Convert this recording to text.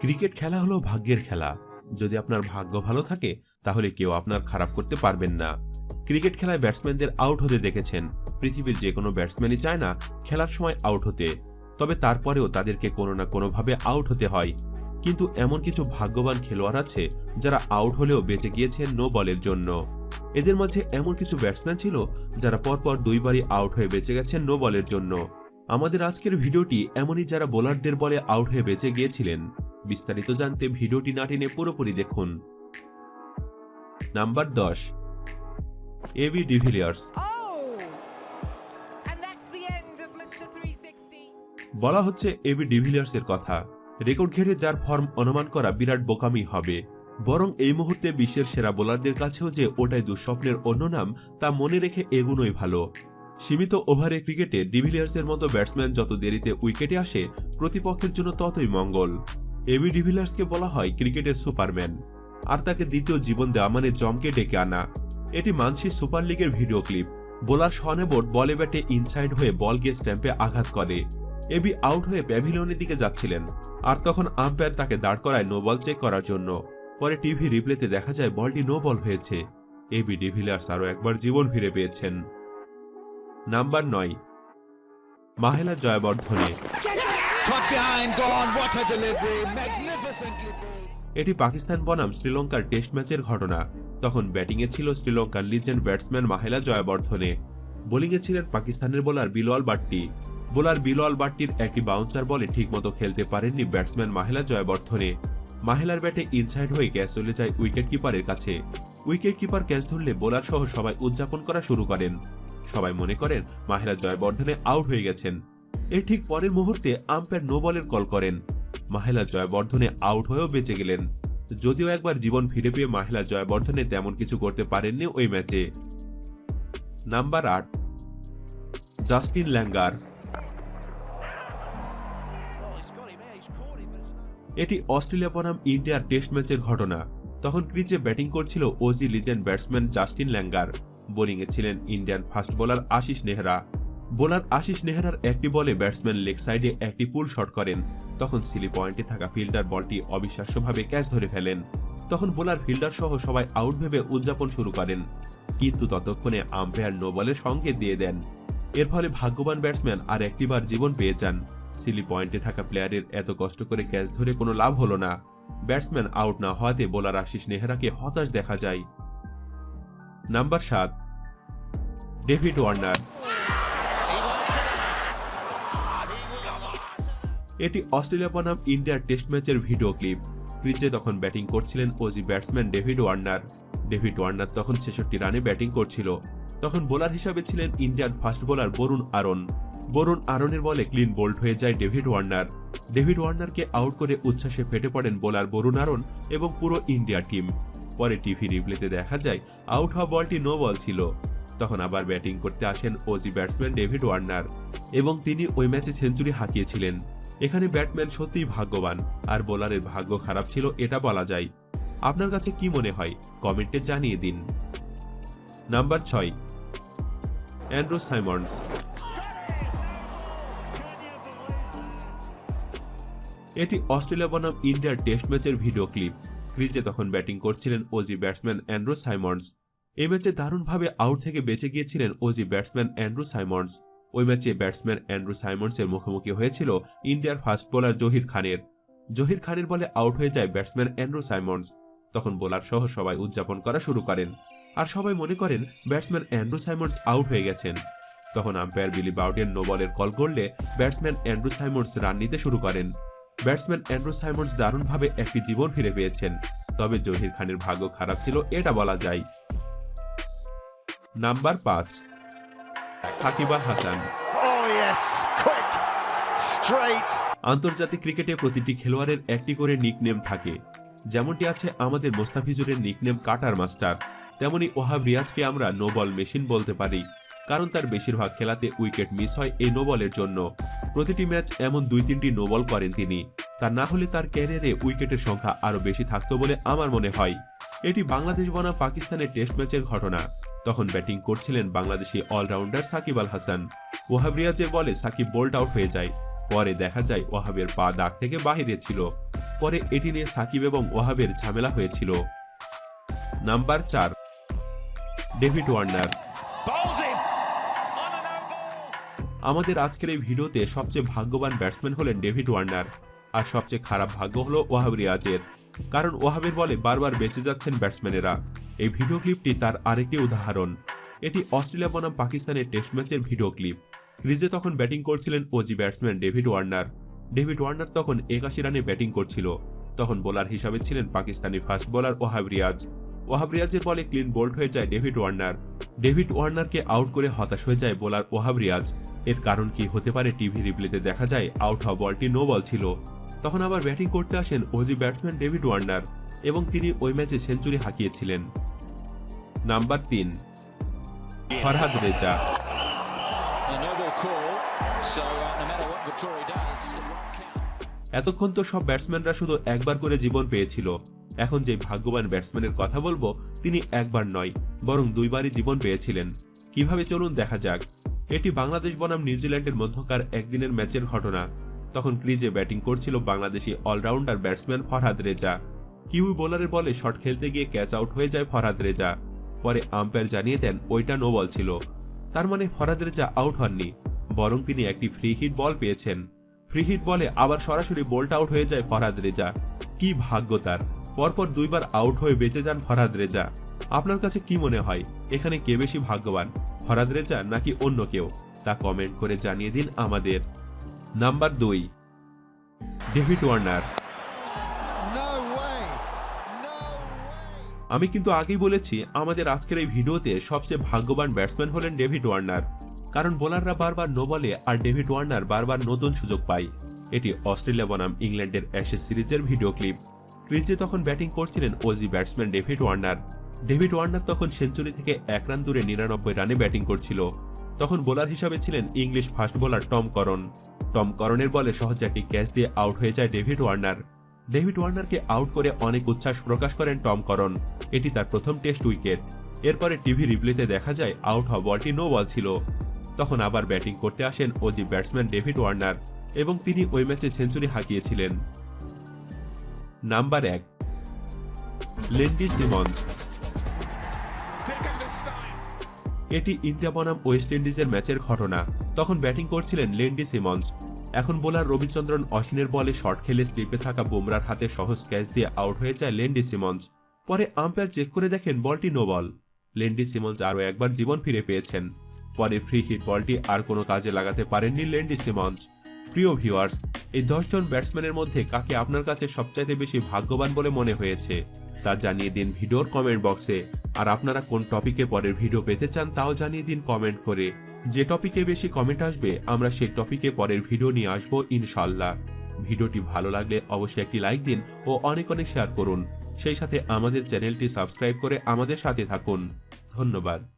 Cricket খেলা হলো ভাগ্যের খেলা। যদি আপনার ভাগ্য ভালো থাকে, তাহলে কেউ আপনার খারাপ করতে পারবেন না। ক্রিকেট খেলায় ব্যাটসম্যানদের আউট হতে দেখেছেন। পৃথিবীর যে কোনো ব্যাটসম্যানই চায় না খেলার সময় আউট হতে। তবে তারপরেও তাদেরকে কোনো না কোনোভাবে আউট হতে হয়। কিন্তু এমন কিছু ভাগ্যবান খেলোয়াড় আছে, যারা আউট হলেও বেঁচে গিয়েছেন নো বলের জন্য। এদের মাঝে এমন কিছু ব্যাটসম্যান ছিল, যারা পরপর দুইবারই আউট হয়ে বেঁচে গেছেন নো বলের জন্য। আমাদের আজকের ভিডিওটি এমনই যারা বোলারদের বলে আউট হয়ে বেঁচে গিয়েছিলেন বিস্তারিত জানতে ভিডিওটি না টেনে পুরোপুরি দেখুন নাম্বার দশ AB de Villiers Oh! And that's the end of Mr. 360. বলা হচ্ছে এবি ডিভিলিয়ার্সের কথা রেকর্ড ঘেরে যার ফর্ম অনুমান করা বিরাট বোকামি হবে বরং এই মুহূর্তে বিশ্বের সেরা বোলারদের কাছেও যে ওটাই দুঃস্বপ্নের অন্য নাম তা মনে রেখে এগুনোই ভালো সীমিত ওভারে ক্রিকেটে ডিভিলিয়ার্সের মতো ব্যাটসম্যান যত দেরিতে উইকেটে আসে, প্রতিপক্ষের জন্য ততই মঙ্গল। এবি ডিভিলিয়ার্সকে বলা হয় ক্রিকেটের সুপারম্যান। আর তাকে দ্বিতীয় জীবন দেওয়া মানে জমকে ডেকে আনা। এটি মানসি সুপার লিগের ভিডিও ক্লিপ। বোলার শনেবোর্ড বলে ব্যাটে ইনসাইড হয়ে বল গিয়ে স্ট্যাম্পে আঘাত করে। এবি আউট হয়ে প্যাভিলিয়নের দিকে যাচ্ছিলেন। আর তখন আম্পায়ার তাকে দাঁড় করায় নো বল চেক করার জন্য। পরে টিভি রিপ্লেতে দেখা যায় বলটি নো বল হয়েছে। এবি ডিভিলিয়ার্স আরও একবার জীবন ফিরে পেয়েছেন। নাম্বার নয়। মাহেলা জয়বর্ধনে. এটি পাকিস্তান বনাম শ্রীলঙ্কার টেস্ট ম্যাচের ঘটনা। তখন ব্যাটিংয়ে ছিল শ্রীলঙ্কার লিজেন্ড ব্যাটসম্যান মাহেলা জয়বর্ধনে। বোলিংয়ে ছিলেন পাকিস্তানের বোলার বিলওয়াল বাট্টি। বোলার বিলওয়াল বাট্টির একটি বাউন্সার বলে ঠিকমতো খেলতে পারেননি ব্যাটসম্যান মাহেলা জয়বর্ধনে। মাহেলার ব্যাটে ইনসাইড হয়ে ক্যাচ চলে যায় উইকেট কিপারের কাছে। উইকেট কিপার ক্যাচ ধরলে বোলার সহ সবাই উদযাপন করা শুরু করেন। সবাই মনে করেন মাহেলা জয়বর্ধনে আউট হয়ে গেছেন। এর ঠিক পরের মুহূর্তে আম্পায়ার নো বলের কল করেন। মাহেলা জয়বর্ধনে আউট হয়েও বেঁচে গেলেন। যদিও একবার জীবন ফিরে পেয়ে মাহেলা জয়বর্ধনে তেমন কিছু করতে পারেননি ওই ম্যাচে। নাম্বার আট, জাস্টিন ল্যাঙ্গার। এটি অস্ট্রেলিয়া বনাম ইন্ডিয়ার টেস্ট ম্যাচের ঘটনা। তখন ক্রিজে ব্যাটিং করছিল Aussie legend batsman Justin Langer. বোলিংয়ে ছিলেন Indian fast bowler Ashish Nehra. Bowler Ashish নেহরার একটি বলে ব্যাটসম্যান লেগ সাইডে একটি পুল শট করেন। তখন সিলি পয়েন্টে থাকা ফিল্ডার বলটি অবিশ্বাস্যভাবে ক্যাচ ধরে ফেলেন। তখন বোলার ফিল্ডার সহ সবাই আউট ভেবে উদযাপন শুরু করেন। কিন্তু ততক্ষণে আম্পায়ার নো বলের সংকেত দিয়ে দেন। এর ফলে ভাগ্যবান ব্যাটসম্যান আর একটিবার জীবন পেয়ে যান। সিলি পয়েন্টে থাকা প্লেয়ারের এত কষ্ট করে ক্যাচ ধরে কোনো লাভ হলো না। ব্যাটসম্যান আউট না হওয়াতে বোলার আশিস নেহরাকে হতাশ দেখা যায়। নাম্বার সাত ডেভিড ওয়ার্নার। এটি অস্ট্রেলিয়া বনাম ইন্ডিয়ার টেস্ট ম্যাচের ভিডিও ক্লিপ। ক্রিজে তখন ব্যাটিং করছিলেন Aussie batsman David Warner. David Warner তখন ছেষট্টি রানে ব্যাটিং করছিল। তখন বোলার হিসাবে ছিলেন Indian fast bowler Varun Aaron. Varun আরনের বলে ক্লিন বোল্ড হয়ে যায় ডেভিড ওয়ার্নার। ডেভিড ওয়ার্নারকে আউট করে উচ্ছ্বাসে ফেটে পড়েন বোলার বরুণ আরন এবং পুরো ইন্ডিয়া টিম। পরে টিভি রিপ্লেতে দেখা যায়, আউট হওয়া বলটি নো বল ছিল। তখন আবার ব্যাটিং করতে আসেন ওজি ব্যাটসম্যান ডেভিড ওয়ার্নার এবং তিনি ওই ম্যাচে সেঞ্চুরি হাঁকিয়েছিলেন। এখানে ব্যাটম্যান সত্যিই ভাগ্যবান, আর বোলারের ভাগ্য খারাপ ছিল এটা বলা যায়। আপনার কাছে কি মনে হয়? কমেন্টে জানিয়ে দিন। নাম্বার ছয়, অ্যান্ড্রু সাইমন্ডস এটি অস্ট্রেলিয়া বনাম ইন্ডিয়ার টেস্ট ম্যাচের ভিডিও ক্লিপ। ক্রিজে তখন ব্যাটিং করছিলেন ওজি ব্যাটসম্যান অ্যান্ড্রু সাইমন্ডস এই ম্যাচে দারুণভাবে আউট থেকে বেঁচে গিয়েছিলেন ওজি ব্যাটসম্যান অ্যান্ড্রু সাইমন্ডস ওই ম্যাচে ব্যাটসম্যান অ্যান্ড্রু সাইমন্ডসের মুখোমুখি হয়েছিল ইন্ডিয়ার ফাস্ট বোলার জহির খানের। জহির খানের বলে আউট হয়ে যায় ব্যাটসম্যান অ্যান্ড্রু সাইমন্ডস তখন বোলার সহ সবাই উদযাপন করা শুরু করেন। আর সবাই মনে করেন ব্যাটসম্যান অ্যান্ড্রু সাইমন্ডস আউট হয়ে গেছেন। তখন আম্পায়ার বিলি বাউডেন নো বলের কল করলে ব্যাটসম্যান অ্যান্ড্রু সাইমন্ডস রান নিতে শুরু করেন। ব্যাটসম্যান অ্যান্ড্রু সাইমন্ডস দারুণভাবে একটি জীবন ফিরে পেয়েছেন। তবে জহির খানের ভাগ্য খারাপ ছিল, এটা বলা যায়। নাম্বার পাঁচ। সাকিব আল হাসান। Oh. আন্তর্জাতিক ক্রিকেটে প্রতিটি খেলোয়াড়ের একটি করে নিকনেম থাকে। যেমনটি আছে আমাদের মোস্তাফিজুরের নিকনেম কাটার মাস্টার। তেমনি ওহাব রিয়াজকে আমরা নোবল মেশিন বলতে পারি কারণ তার বেশিরভাগ খেলাতে উইকেট মিস হয় এই নোবলের জন্য। প্রতিটি ম্যাচ এমন দুই তিনটি নোবল করেন তিনি। তা না হলে তার ক্যারিয়ারে উইকেটের সংখ্যা আরও বেশি থাকতো বলে আমার মনে হয়। এটি বাংলাদেশ বনাম পাকিস্তানের টেস্ট ম্যাচের ঘটনা। তখন ব্যাটিং করছিলেন বাংলাদেশি অলরাউন্ডার সাকিব আল হাসান। ওহাব রিয়াজের বলে সাকিব বোল্ড আউট হয়ে যায়। পরে দেখা যায় ওয়াহাবের পা দাগ থেকে বাহিরে ছিল। পরে এটি নিয়ে সাকিব এবং ওয়াহাবের ঝামেলা হয়েছিল। নাম্বার চার ডেভিড ওয়ার্নার. আমাদের আজকের এই ভিডিওতে সবচেয়ে ভাগ্যবান ব্যাটসম্যান হলেন ডেভিড ওয়ার্নার। আর সবচেয়ে খারাপ ভাগ্য হলো ওয়াহাব রিয়াজের। কারণ ওয়াহাবের বলে বারবার বেঁচে যাচ্ছেন ব্যাটসম্যানেরা। এই ভিডিও ক্লিপটি তার আরেকটি উদাহরণ। এটি অস্ট্রেলিয়া বনাম পাকিস্তানের টেস্ট ম্যাচের ভিডিও ক্লিপ। ক্রিজে তখন ব্যাটিং করছিলেন Aussie batsman David Warner. David Warner তখন একাশি রানে ব্যাটিং করছিল। তখন বোলার হিসাবে ছিলেন পাকিস্তানি ফাস্ট বোলার ওয়াহাব রিয়াজ। ওয়াহাব রিয়াজের বলে ক্লিন বোল্ড হয়ে যায় ডেভিড ওয়ার্নার। ডেভিড ওয়ার্নারকে আউট করে হতাশ হয়ে যায় বোলার ওয়াহাব রিয়াজ। এর কারণ কি হতে পারে টিভি রিপ্লেতে দেখা যায়, আউট হওয়া বলটি নো বল ছিল। তখন আবার ব্যাটিং করতে আসেন ওজি ব্যাটসম্যান ডেভিড ওয়ার্নার এবং তিনি ওই ম্যাচে সেঞ্চুরি হাঁকিয়েছিলেন। নাম্বার তিন ফরহাদ রেজা। Uh. এতক্ষণ তো সব ব্যাটসম্যানরা শুধু একবার করে জীবন পেয়েছিল। এখন যে ভাগ্যবান ব্যাটসম্যানের কথা বলব তিনি একবার নয় বরং দুইবারই জীবন পেয়েছিলেন। কীভাবে চলুন দেখা যাক। এটি বাংলাদেশ বনাম নিউজিল্যান্ডের মধ্যকার একদিনের ম্যাচের ঘটনা। তখন ক্রিজে ব্যাটিং করছিল Bangladeshi all rounder batsman Farhad Reza. Kiwi বোলারের বলে শট খেলতে গিয়ে ক্যাচ আউট হয়ে যায় ফরহাদ রেজা। পরে আম্পায়ার জানিয়ে দেন, ওইটা নো বল ছিল। তার মানে ফরহাদ রেজা আউট হননি, বরং তিনি একটি ফ্রি হিট বল পেয়েছেন। ফ্রি হিট বলে আবার সরাসরি বোল্ট আউট হয়ে যায় ফরহাদ রেজা। কি ভাগ্য তার! পরপর দুইবার আউট হয়ে বেঁচে যান ফরহাদ রেজা। আপনার কাছে কি মনে হয়, এখানে কে বেশি ভাগ্যবান, ফরহাদ রেজা নাকি অন্য কেউ? তা কমেন্ট করে জানিয়ে দিন আমাদের। নাম্বার দুই। David Warner. আমি কিন্তু আগেই বলেছি আমাদের আজকের এই ভিডিওতে সবচেয়ে ভাগ্যবান ব্যাটসম্যান হলেন ডেভিড ওয়ার্নার। কারণ বোলাররা বারবার নো বলে আর ডেভিড ওয়ার্নার বারবার নতুন সুযোগ পায়। এটি অস্ট্রেলিয়া বনাম ইংল্যান্ডের অ্যাশেজ সিরিজের ভিডিও ক্লিপ। ক্রিজে তখন ব্যাটিং করছিলেন Aussie batsman David Warner. David Warner তখন সেঞ্চুরি থেকে এক রান দূরে নিরানব্বই রানে ব্যাটিং করছিল। তখন বোলার হিসাবে ছিলেন English fast bowler Tom Curran. Tom করনের বলে সহজে একটি ক্যাচ দিয়ে আউট হয়ে যায় ডেভিড ওয়ার্নার। ডেভিড ওয়ার্নারকে আউট করে অনেক উচ্ছ্বাস প্রকাশ করেন টম করন এটি তার প্রথম টেস্ট উইকেট। এরপরে টিভি রিপ্লেতে দেখা যায় আউট হওয়া বলটি নো বল ছিল। তখন আবার ব্যাটিং করতে আসেন ওজি ব্যাটসম্যান ডেভিড ওয়ার্নার এবং তিনি ওই ম্যাচে সেঞ্চুরি হাঁকিয়েছিলেন। নাম্বার এক, লেন্ডি সিমন্স. এটি ইন্ডিয়া বনাম ওয়েস্ট ইন্ডিজের ম্যাচের ঘটনা। তখন ব্যাটিং করছিলেন লেন্ডি সিমন্স। এখন বোলার রবিচন্দ্রন অশ্বিনের বলে শট খেলে স্লিপে থাকা বুমরার হাতে সহজ ক্যাচ দিয়ে আউট হয়ে যায় লেন্ডি সিমন্স। পরে আম্পায়ার চেক করে দেখেন বলটি নো বল। লেন্ডি সিমন্স আরও একবার জীবন ফিরে পেয়েছেন। পরে ফ্রি হিট বলটি আর কোনো কাজে লাগাতে পারেননি লেন্ডি সিমন্স। প্রিয় ভিউয়ার্স, এই দশজন ব্যাটসম্যানের মধ্যে কাকে আপনার কাছে সবচাইতে বেশি ভাগ্যবান বলে মনে হয়েছে? তা জানিয়ে দিন ভিডিওর কমেন্ট বক্সে। আর আপনারা কোন টপিকে পরের ভিডিও পেতে চান তাও জানিয়ে দিন কমেন্ট করে। যে টপিকে বেশি কমেন্ট আসবে, আমরা সেই টপিকে পরের ভিডিও নিয়ে আসব ইনশাল্লাহ ভিডিওটি ভালো লাগলে অবশ্যই একটি লাইক দিন ও অনেক অনেক শেয়ার করুন। সেই সাথে আমাদের চ্যানেলটি সাবস্ক্রাইব করে আমাদের সাথে থাকুন। ধন্যবাদ।